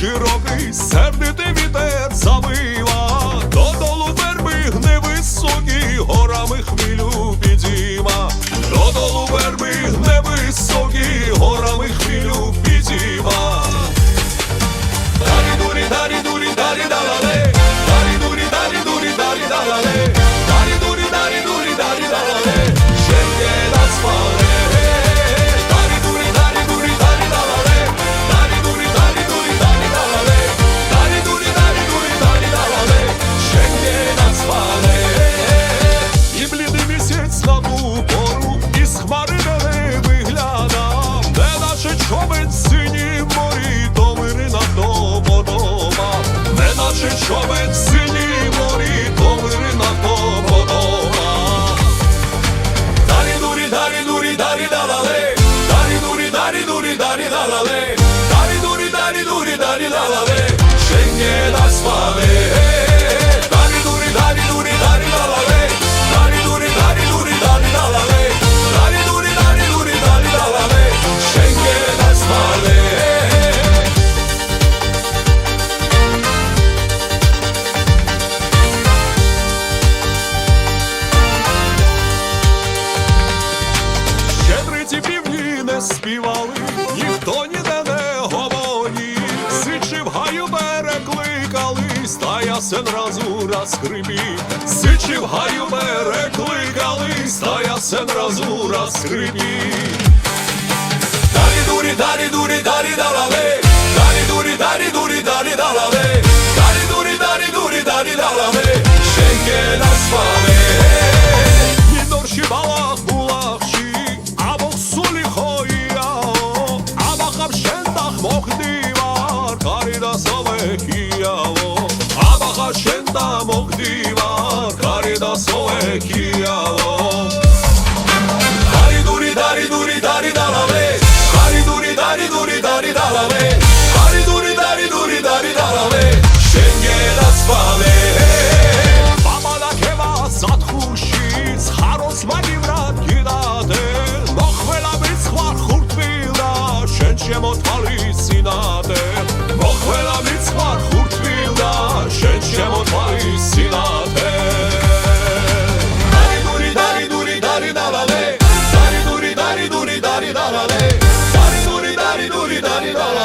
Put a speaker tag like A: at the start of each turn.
A: широкий, сердитий вітер завива, човен морі, то мирина до подоба, не наче човен синій морі, то мирина до подоба. Дарі дурі, дарі дурі, дарі далале, дарі дурі, дарі дурі, дарі далале, дарі дурі, дарі дурі, дарі далале, ще не пале. Ясен разу раз хрипів. Сичі в гаю перекликались, та ясен разу раз далі Дарі дурі, дарі дурі, дарі далі. дурі, дарі дурі, дарі დარი დარავე არი დური დარი დური დარი დარავე შენ გერასვავე მამალაკევა ზათხუში ცხაროს მაგივრად გიდადე მოხველა მიცხვა ხურტმილა შენ შემოთვალი სინადე მოხველა მიცხვა ხურტმილა შენ შემოთვალი სინადე დარი დური დარი დური დარი დარავე დარი დური დარი დური დარი დარავე დარი დური დარი დური Everybody,